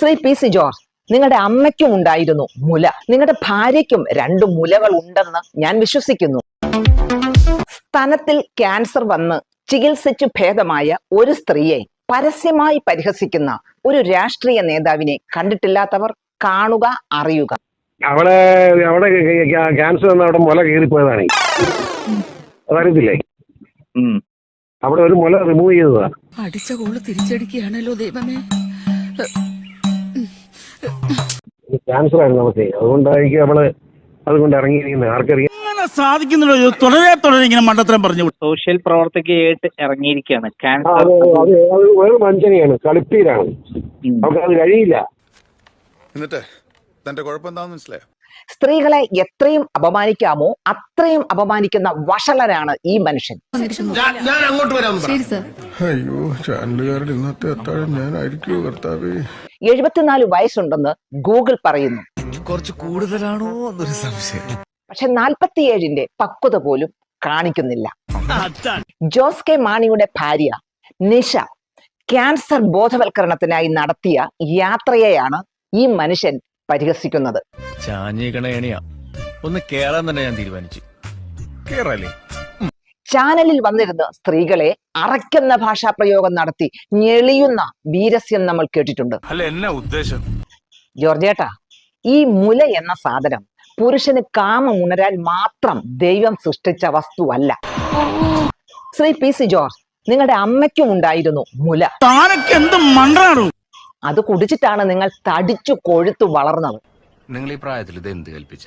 Shri P C George നിങ്ങളുടെ അമ്മയ്ക്കും ഉണ്ടായിരുന്നു മുല. നിങ്ങളുടെ ഭാര്യയ്ക്കും രണ്ട് മുലകൾ ഉണ്ടെന്ന് ഞാൻ വിശ്വസിക്കുന്നു. സ്തനത്തിൽ ക്യാൻസർ വന്ന് ചികിത്സിച്ചു ഭേദമായ ഒരു സ്ത്രീയെ പരസ്യമായി പരിഹസിക്കുന്ന ഒരു രാഷ്ട്രീയ നേതാവിനെ കണ്ടിട്ടില്ലാത്തവർ കാണുക അറിയുക. അവിടെ അവിടെ ക്യാൻസർ വന്ന അവിടെ മുല കയറിപ്പോയതാണ് അതറിയത്തില്ലേ? അവിടെ ഒരു മുല റിമൂവ് ചെയ്തതാണ് അടിച്ച കോൾ തിരിച്ചടിക്കുകയാണല്ലോ ദൈവമേ. ക്യാൻസർ ആയിരുന്നു നമുക്ക്. അതുകൊണ്ടായിരിക്കും നമ്മൾ അതുകൊണ്ട് ഇറങ്ങിയിരിക്കുന്നത് ആർക്കറിയാം? ഇത് തുടരെ തുടരെ ഇങ്ങനെ മണ്ടത്തരം പറഞ്ഞു സോഷ്യൽ പ്രവർത്തകയായിട്ട് ഇറങ്ങിയിരിക്കുകയാണ്. ക്യാൻസർ അത് അത്. അത് വഞ്ചനയാണ് കളിപ്പീരാണ്. നമുക്ക് അത് കഴിയില്ല. എന്നിട്ട് തന്റെ കുഴപ്പം എന്താണെന്ന് മനസ്സിലായോ? സ്ത്രീകളെ എത്രയും അപമാനിക്കാമോ അത്രയും അപമാനിക്കുന്ന വഷളനാണ് ഈ മനുഷ്യൻ. ശരി സർ. അയ്യോ ചാനലുകാരുടെ ഇന്നത്തെ എത്താഴം ഞാനായിരിക്കും കർത്താവേ? എഴുപത്തിനാല് വയസ്സുണ്ടെന്ന് ഗൂഗിൾ പറയുന്നു. കുറച്ച് കൂടുതലാണോ എന്നൊരു സംശയം. പക്ഷെ നാൽപ്പത്തിയേഴിന്റെ പക്വത പോലും കാണിക്കുന്നില്ല. ജോസ് കെ മാണിയുടെ ഭാര്യ നിഷ ക്യാൻസർ ബോധവൽക്കരണത്തിനായി നടത്തിയ യാത്രയെയാണ് ഈ മനുഷ്യൻ പരിഹസിക്കുന്നത്. ഒന്ന് കേറാൻ തന്നെ ഞാൻ തീരുമാനിച്ചു. കേറല്ലേ? ചാനലിൽ വന്നിരുന്ന് സ്ത്രീകളെ അറയ്ക്കുന്ന ഭാഷാ പ്രയോഗം നടത്തി ഞെളിയുന്ന വീരസ്യം നമ്മൾ കേട്ടിട്ടുണ്ട്. അല്ല എന്ന ഉദ്ദേശം? ജോർജേട്ടാ ഈ മുല എന്ന സാധനം പുരുഷന് കാമം ഉണരാൻ മാത്രം ദൈവം സൃഷ്ടിച്ച വസ്തുവല്ല ശ്രീ പി സി ജോർജ് നിങ്ങളുടെ അമ്മയ്ക്കും ഉണ്ടായിരുന്നു മുല. അത് കുടിച്ചിട്ടാണ് നിങ്ങൾ തടിച്ചു കൊഴുത്തു വളർന്നത്. നിങ്ങൾ ഈ പ്രായത്തിൽ ഇത് എന്ത് കൽപ്പിച്ച?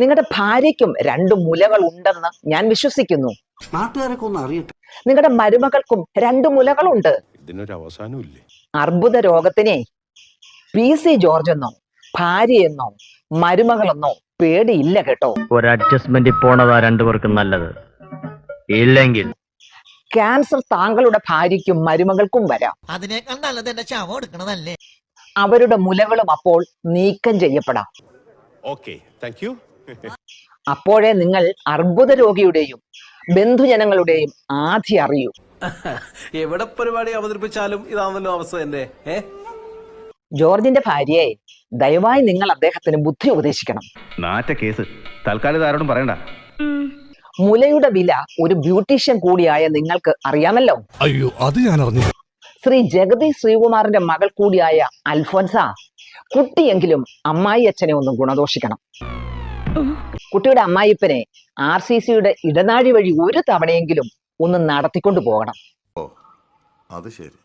നിങ്ങളുടെ ഭാര്യയ്ക്കും രണ്ട് മുലകൾ ഉണ്ടെന്ന് ഞാൻ വിശ്വസിക്കുന്നു. നാട്ടുകാരൊക്കെ ഒന്ന് അറിയട്ടെ നിങ്ങളുടെ മരുമകൾക്കും രണ്ടു മുലകളുണ്ട്. ഇതിനൊരു അവസാനമില്ലേ അർബുദ രോഗത്തിനെ പി സി ജോർജ് എന്നോ ഭാര്യയെന്നോ മരുമകളെന്നോ പേടിയില്ല കേട്ടോ. ഒരു അഡ്ജസ്റ്റ്മെന്റ് പോണതാ രണ്ടുപേർക്കും നല്ലത്. ഇല്ലെങ്കിൽ ക്യാൻസർ താങ്കളുടെ ഭാര്യയ്ക്കും മരുമകൾക്കും വരാം. അതിനേക്കാൾ നല്ലത് എന്റെ ശവം എടുക്കണതല്ലേ? അവരുടെ മുലകളും അപ്പോൾ നീക്കം ചെയ്യപ്പെടാം. Okay thank you. അപ്പോഴേ നിങ്ങൾ അർബുദ രോഗിയുടെയും ബന്ധുജനങ്ങളുടെയും ആധി അറിയൂ. എവിടെ പരിപാടി അവതരിപ്പിച്ചാലും ഇതാണല്ലോ അവസ്ഥ എന്റെ ജോർജിന്റെ ഭാര്യയെ ദയവായി നിങ്ങൾ അദ്ദേഹത്തിന് ബുദ്ധി ഉപദേശിക്കണം. നാറ്റ കേസ്. തൽക്കാലം ആരോടും പറയണ്ട. മുലയുടെ വില ഒരു ബ്യൂട്ടീഷ്യൻ കൂടിയായ നിങ്ങൾക്ക് അറിയാമല്ലോ. അയ്യോ അത് ഞാൻ അറിഞ്ഞു ശ്രീ ജഗതി ശ്രീകുമാറിന്റെ മകൾ കൂടിയായ അൽഫോൻസ കുട്ടിയെങ്കിലും അമ്മായി അച്ഛനെ ഒന്നും ഗുണദോഷിക്കണം. കുട്ടിയുടെ അമ്മായിപ്പനെ ആർ സി സിയുടെ ഇടനാഴി വഴി ഒരു തവണയെങ്കിലും ഒന്ന് നടത്തിക്കൊണ്ട് പോകണം. അത് ശരി.